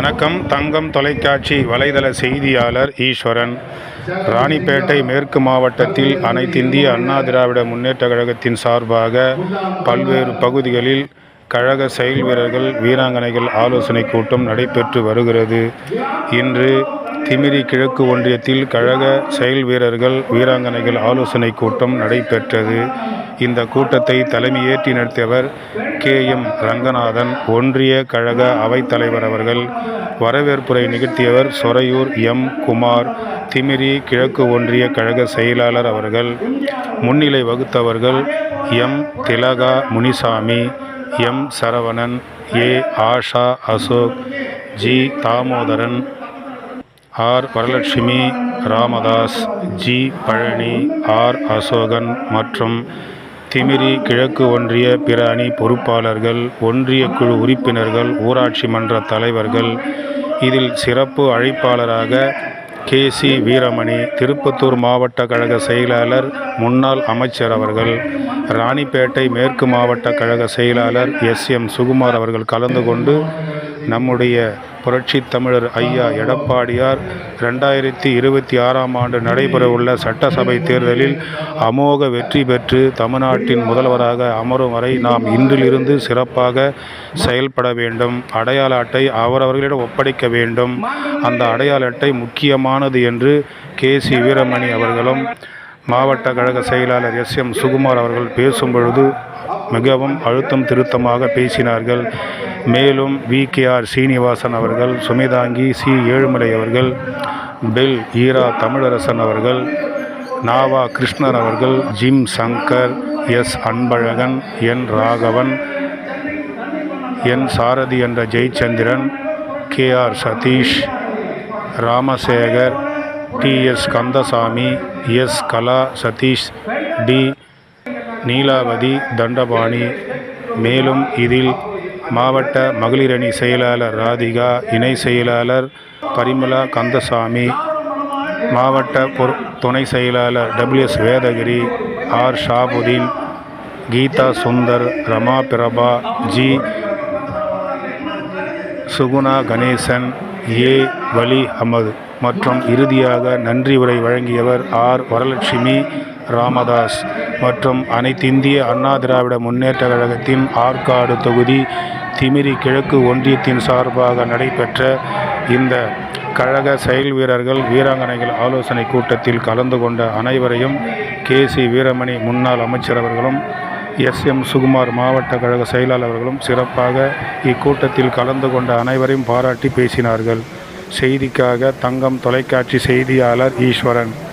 வணக்கம். தங்கம் தொலைக்காட்சி வலைதள செய்தியாளர் ஈஸ்வரன். ராணிப்பேட்டை மேற்கு மாவட்டத்தில் அனைத்திந்திய அண்ணா திராவிட முன்னேற்ற கழகத்தின் சார்பாக பல்வேறு பகுதிகளில் கழக செயல் வீரர்கள் வீராங்கனைகள் ஆலோசனை கூட்டம் நடைபெற்று வருகிறது. இன்று திமிரி கிழக்கு ஒன்றியத்தில் கழக செயல் வீரர்கள் வீராங்கனைகள் ஆலோசனை கூட்டம் நடைபெற்றது. இந்த கூட்டத்தை தலைமையேற்றி நடத்தியவர் கே எம் ரங்கநாதன் ஒன்றிய கழக அவைத்தலைவர் அவர்கள் வரவேற்புரை நிகழ்த்தியவர் சொரையூர் எம். குமார் திமிரி கிழக்கு ஒன்றிய கழக செயலாளர் அவர்கள் முன்னிலை வகுத்தவர்கள் M. Thilaga Munisamy M. Saravanan A. Asha Ashok G. Damodaran R. Varalakshmi Ramadoss G. Palani R. Asokan மற்றும் திமிரி கிழக்கு ஒன்றிய பிற அணி பொறுப்பாளர்கள் ஒன்றிய குழு உறுப்பினர்கள் ஊராட்சி மன்ற தலைவர்கள் இதில் சிறப்பு அழைப்பாளராக கே. சி. வீரமணி திருப்பத்தூர் மாவட்ட கழக செயலாளர் முன்னாள் அமைச்சர் அவர்கள் ராணிப்பேட்டை மேற்கு மாவட்ட கழக செயலாளர் எஸ். எம். சுகுமார் அவர்கள் கலந்து கொண்டு நம்முடைய புரட்சி தமிழர் ஐயா எடப்பாடியார் ரெண்டாயிரத்தி இருபத்தி ஆறாம் ஆண்டு நடைபெறவுள்ள சட்டசபை தேர்தலில் அமோக வெற்றி பெற்று தமிழ்நாட்டின் முதல்வராக அமரும் வரை நாம் இன்றிலிருந்து சிறப்பாக செயல்பட வேண்டும். அடையாள அட்டை அவரவர்களிடம் ஒப்படைக்க வேண்டும். அந்த அடையாள அட்டை முக்கியமானது என்று கே. சி. வீரமணி அவர்களும் மாவட்ட கழக செயலாளர் எஸ். எம். சுகுமார் அவர்கள் பேசும்பொழுது மிகவும் அழுத்தம் திருத்தமாக பேசினார்கள். மேலும் வி கே ஆர் சீனிவாசன் அவர்கள் சுமிதாங்கி சி ஏழுமலை அவர்கள் பெல் ஈரா தமிழரசன் அவர்கள் நாவா கிருஷ்ணன் அவர்கள் Jim Shankar S Anbazhagan N Raghavan N Sarathi என்ற Jayachandran K R Satish Ramasekar D S Kandasamy S Kala Satish D Neelavathi Thandapani. மேலும் இதில் மாவட்ட மகளிர் அணி செயலாளர் ராதிகா இணை செயலாளர் பரிமளா கந்தசாமி மாவட்ட பொரு துணை செயலாளர் WS Vedagiri R. Shahabuddin Geetha Sundar Rama Prabha G. Suguna Ganesan A. Vali Ahmed மற்றும் இறுதியாக நன்றி உரை வழங்கியவர் ஆர். வரலட்சுமி ராமதாஸ் மற்றும் அனைத்திந்திய அண்ணா திராவிட முன்னேற்ற கழகத்தின் ஆற்காடு தொகுதி திமிரி கிழக்கு ஒன்றியத்தின் சார்பாக நடைபெற்ற இந்த கழக செயல் வீரர்கள் வீராங்கனைகள் ஆலோசனை கூட்டத்தில் கலந்து கொண்ட அனைவரையும் கே. சி. வீரமணி முன்னாள் அமைச்சர் அவர்களும் எஸ் எம் சுகுமார் மாவட்ட கழக செயலாளர்களும் சிறப்பாக இக்கூட்டத்தில் கலந்து கொண்ட அனைவரையும் பாராட்டி பேசினார்கள். செய்திக்காக தங்கம் தொலைக்காட்சி செய்தியாளர் ஈஸ்வரன்.